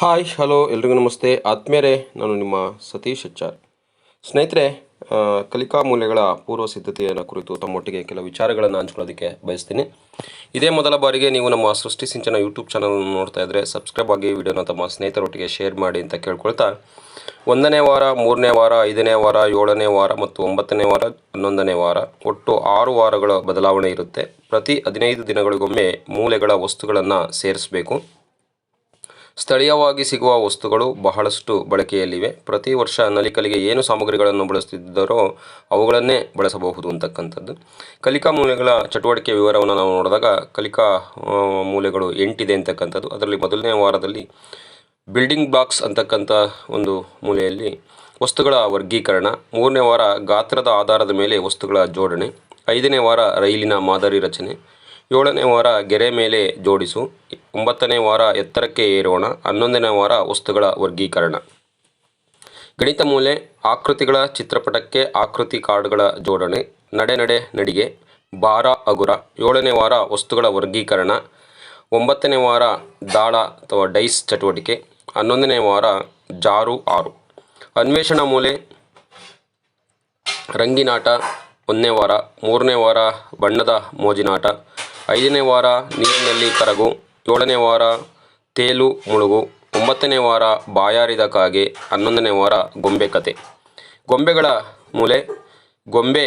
Hi hello ಎಲ್ರಿಗೂ ನಮಸ್ತೆ. ಆತ್ಮೀಯರೇ, ನಾನು ನಿಮ್ಮ ಸತೀಶ್ ಅಚ್ಚಾರ್. ಸ್ನೇಹಿತರೆ ಕಲಿಕಾ ಮೂಲೆಗಳ ಪೂರ್ವ ಸಿದ್ಧತೆಯನ್ನು ಕುರಿತು ತಮ್ಮೊಟ್ಟಿಗೆ ಕೆಲವು ವಿಚಾರಗಳನ್ನು ಹಂಚ್ಕೊಳ್ಳೋದಕ್ಕೆ ಬಯಸ್ತೀನಿ. ಇದೇ ಮೊದಲ ಬಾರಿಗೆ ನೀವು ನಮ್ಮ ಸೃಷ್ಟಿ ಸಿಂಚನ ಯೂಟ್ಯೂಬ್ ಚಾನಲನ್ನು ನೋಡ್ತಾ ಇದ್ದರೆ ಸಬ್ಸ್ಕ್ರೈಬ್ ಆಗಿ ವಿಡಿಯೋನ ತಮ್ಮ ಸ್ನೇಹಿತರೊಟ್ಟಿಗೆ ಶೇರ್ ಮಾಡಿ ಅಂತ ಕೇಳ್ಕೊಳ್ತಾ, ಒಂದನೇ ವಾರ, ಮೂರನೇ ವಾರ, ಐದನೇ ವಾರ, ಏಳನೇ ವಾರ ಮತ್ತು ಒಂಬತ್ತನೇ ವಾರ, ಹನ್ನೊಂದನೇ ವಾರ, ಒಟ್ಟು ಆರು ವಾರಗಳ ಬದಲಾವಣೆ ಇರುತ್ತೆ. ಪ್ರತಿ ಹದಿನೈದು ದಿನಗಳಿಗೊಮ್ಮೆ ಮೂಲೆಗಳ ವಸ್ತುಗಳನ್ನು ಸೇರಿಸಬೇಕು. ಸ್ಥಳೀಯವಾಗಿ ಸಿಗುವ ವಸ್ತುಗಳು ಬಹಳಷ್ಟು ಬಳಕೆಯಲ್ಲಿವೆ. ಪ್ರತಿ ವರ್ಷ ನಲಿಕಲಿಗೆ ಏನು ಸಾಮಗ್ರಿಗಳನ್ನು ಬಳಸುತ್ತಿದ್ದರೋ ಅವುಗಳನ್ನೇ ಬಳಸಬಹುದು ಅಂತಕ್ಕಂಥದ್ದು. ಕಲಿಕಾ ಮೂಲೆಗಳ ಚಟುವಟಿಕೆ ವಿವರವನ್ನು ನಾವು ನೋಡಿದಾಗ ಕಲಿಕಾ ಮೂಲೆಗಳು ಎಂಟಿದೆ ಅಂತಕ್ಕಂಥದ್ದು. ಅದರಲ್ಲಿ ಮೊದಲನೇ ವಾರದಲ್ಲಿ ಬಿಲ್ಡಿಂಗ್ ಬ್ಲಾಕ್ಸ್ ಅಂತಕ್ಕಂಥ ಒಂದು ಮೂಲೆಯಲ್ಲಿ ವಸ್ತುಗಳ ವರ್ಗೀಕರಣ, ಮೂರನೇ ವಾರ ಗಾತ್ರದ ಆಧಾರದ ಮೇಲೆ ವಸ್ತುಗಳ ಜೋಡಣೆ, ಐದನೇ ವಾರ ರೈಲಿನ ಮಾದರಿ ರಚನೆ ಏಳನೇ ವಾರ ಗೆರೆ ಮೇಲೆ ಜೋಡಿಸು, ಒಂಬತ್ತನೇ ವಾರ ಎತ್ತರಕ್ಕೆ ಏರೋಣ, ಹನ್ನೊಂದನೇ ವಾರ ವಸ್ತುಗಳ ವರ್ಗೀಕರಣ. ಗಣಿತ ಮೂಲೆ, ಆಕೃತಿಗಳ ಚಿತ್ರಪಟಕ್ಕೆ ಆಕೃತಿ ಕಾರ್ಡ್ಗಳ ಜೋಡಣೆ, ನಡೆ ನಡೆ ನಡಿಗೆ, ಭಾರ ಅಗುರ, ಏಳನೇ ವಾರ ವಸ್ತುಗಳ ವರ್ಗೀಕರಣ, ಒಂಬತ್ತನೇ ವಾರ ದಾಳ ಅಥವಾ ಡೈಸ್ ಚಟುವಟಿಕೆ, ಹನ್ನೊಂದನೇ ವಾರ ಜಾರು ಆರು. ಅನ್ವೇಷಣಾ ಮೂಲೆ, ರಂಗಿನಾಟ, ಒಂದನೇ ವಾರ, ಮೂರನೇ ವಾರ ಬಣ್ಣದ ಮೋಜಿನಾಟ ಐದನೇ ವಾರ ನೀರಿನಲ್ಲಿ ಕರಗು, ಏಳನೇ ವಾರ ತೇಲು ಮುಳುಗು, ಒಂಬತ್ತನೇ ವಾರ ಬಾಯಾರಿದ ಕಾಗೆ, ಹನ್ನೊಂದನೇ ವಾರ ಗೊಂಬೆ ಕತೆ. ಗೊಂಬೆಗಳ ಮೂಲೆ, ಗೊಂಬೆ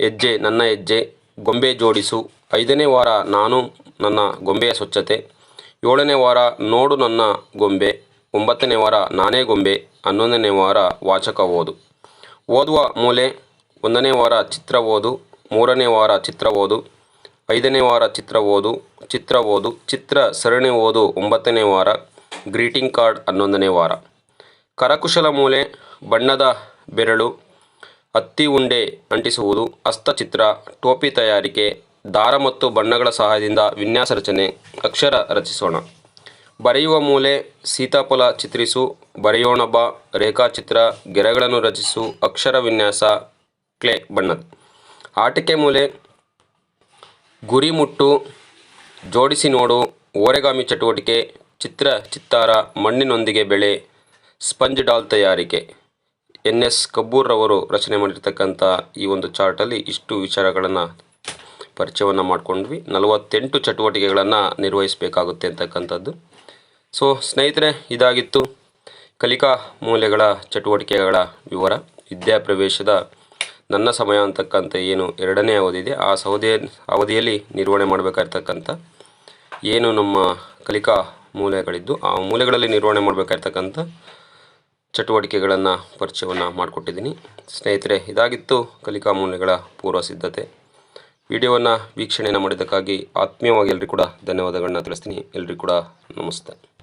ಹೆಜ್ಜೆ ನನ್ನ ಹೆಜ್ಜೆ, ಗೊಂಬೆ ಜೋಡಿಸು, ಐದನೇ ವಾರ ನಾನು ನನ್ನ ಗೊಂಬೆಯ ಸ್ವಚ್ಛತೆ, ಏಳನೇ ವಾರ ನೋಡು ನನ್ನ ಗೊಂಬೆ, ಒಂಬತ್ತನೇ ವಾರ ನಾನೇ ಗೊಂಬೆ, ಹನ್ನೊಂದನೇ ವಾರ ವಾಚಕ ಓದು. ಓದುವ ಮೂಲೆ, ಒಂದನೇ ವಾರ ಚಿತ್ರ ಓದು, ಮೂರನೇ ವಾರ ಚಿತ್ರ ಓದು ಐದನೇ ವಾರ ಚಿತ್ರ ಓದು ಚಿತ್ರ ಓದು, ಚಿತ್ರ ಸರಣಿ ಓದು ಒಂಬತ್ತನೇ ವಾರ, ಗ್ರೀಟಿಂಗ್ ಕಾರ್ಡ್ ಹನ್ನೊಂದನೇ ವಾರ. ಕರಕುಶಲ ಮೂಲೆ, ಬಣ್ಣದ ಬೆರಳು, ಹತ್ತಿ ಉಂಡೆ ಅಂಟಿಸುವುದು ಹಸ್ತಚಿತ್ರ ಟೋಪಿ ತಯಾರಿಕೆ, ದಾರ ಮತ್ತು ಬಣ್ಣಗಳ ಸಹಾಯದಿಂದ ವಿನ್ಯಾಸ ರಚನೆ, ಅಕ್ಷರ ರಚಿಸೋಣ. ಬರೆಯುವ ಮೂಲೆ, ಸೀತಾಫಲ ಚಿತ್ರಿಸು, ಬರೆಯೋಣ ಬಾ, ರೇಖಾಚಿತ್ರ, ಗೆರೆಗಳನ್ನು ರಚಿಸು, ಅಕ್ಷರ ವಿನ್ಯಾಸ, ಕ್ಲೇ ಬಣ್ಣದ. ಆಟಿಕೆ ಮೂಲೆ ಗುರಿ ಮುಟ್ಟು ಜೋಡಿಸಿ ನೋಡು, ಓರೆಗಾಮಿ ಚಟುವಟಿಕೆ, ಚಿತ್ರ, ಚಿತ್ತಾರ, ಮಣ್ಣಿನೊಂದಿಗೆ ಬೆಳೆ, ಸ್ಪಂಜ್ ಡಾಲ್ ತಯಾರಿಕೆ. ಎನ್ ಎಸ್ ಕಬ್ಬೂರ್ರವರು ರಚನೆ ಮಾಡಿರ್ತಕ್ಕಂಥ ಈ ಒಂದು ಚಾರ್ಟಲ್ಲಿ ಇಷ್ಟು ವಿಚಾರಗಳನ್ನು ಪರಿಚಯವನ್ನು ಮಾಡಿಕೊಂಡ್ವಿ. ನಲವತ್ತೆಂಟು ಚಟುವಟಿಕೆಗಳನ್ನು ನಿರ್ವಹಿಸಬೇಕಾಗುತ್ತೆ ಅಂತಕ್ಕಂಥದ್ದು. ಸೊ, ಸ್ನೇಹಿತರೆ, ಇದಾಗಿತ್ತು ಕಲಿಕಾ ಮೂಲೆಗಳ ಚಟುವಟಿಕೆಗಳ ವಿವರ. ವಿದ್ಯಾಪ್ರವೇಶದ ನನ್ನ ಸಮಯ ಅಂತಕ್ಕಂಥ ಏನು ಎರಡನೇ ಅವಧಿ ಇದೆ ಆ ಸೌದೆಯ ಅವಧಿಯಲ್ಲಿ ನಿರ್ವಹಣೆ ಮಾಡಬೇಕಾಗಿರ್ತಕ್ಕಂಥ ಏನು ನಮ್ಮ ಕಲಿಕಾ ಮೂಲೆಗಳಿದ್ದು, ಆ ಮೂಲೆಗಳಲ್ಲಿ ನಿರ್ವಹಣೆ ಮಾಡಬೇಕಾಗಿರ್ತಕ್ಕಂಥ ಚಟುವಟಿಕೆಗಳನ್ನು ಪರಿಚಯವನ್ನು ಮಾಡಿಕೊಟ್ಟಿದ್ದೀನಿ. ಸ್ನೇಹಿತರೆ, ಇದಾಗಿತ್ತು ಕಲಿಕಾ ಮೂಲೆಗಳ ಪೂರ್ವ ಸಿದ್ಧತೆ. ವಿಡಿಯೋವನ್ನು ವೀಕ್ಷಣೆಯನ್ನು ಮಾಡಿದ್ದಕ್ಕಾಗಿ ಆತ್ಮೀಯವಾಗಿ ಎಲ್ಲರಿಗೂ ಕೂಡ ಧನ್ಯವಾದಗಳನ್ನ ತಿಳಿಸ್ತೀನಿ. ಎಲ್ಲರಿಗೂ ಕೂಡ ನಮಸ್ತೆ.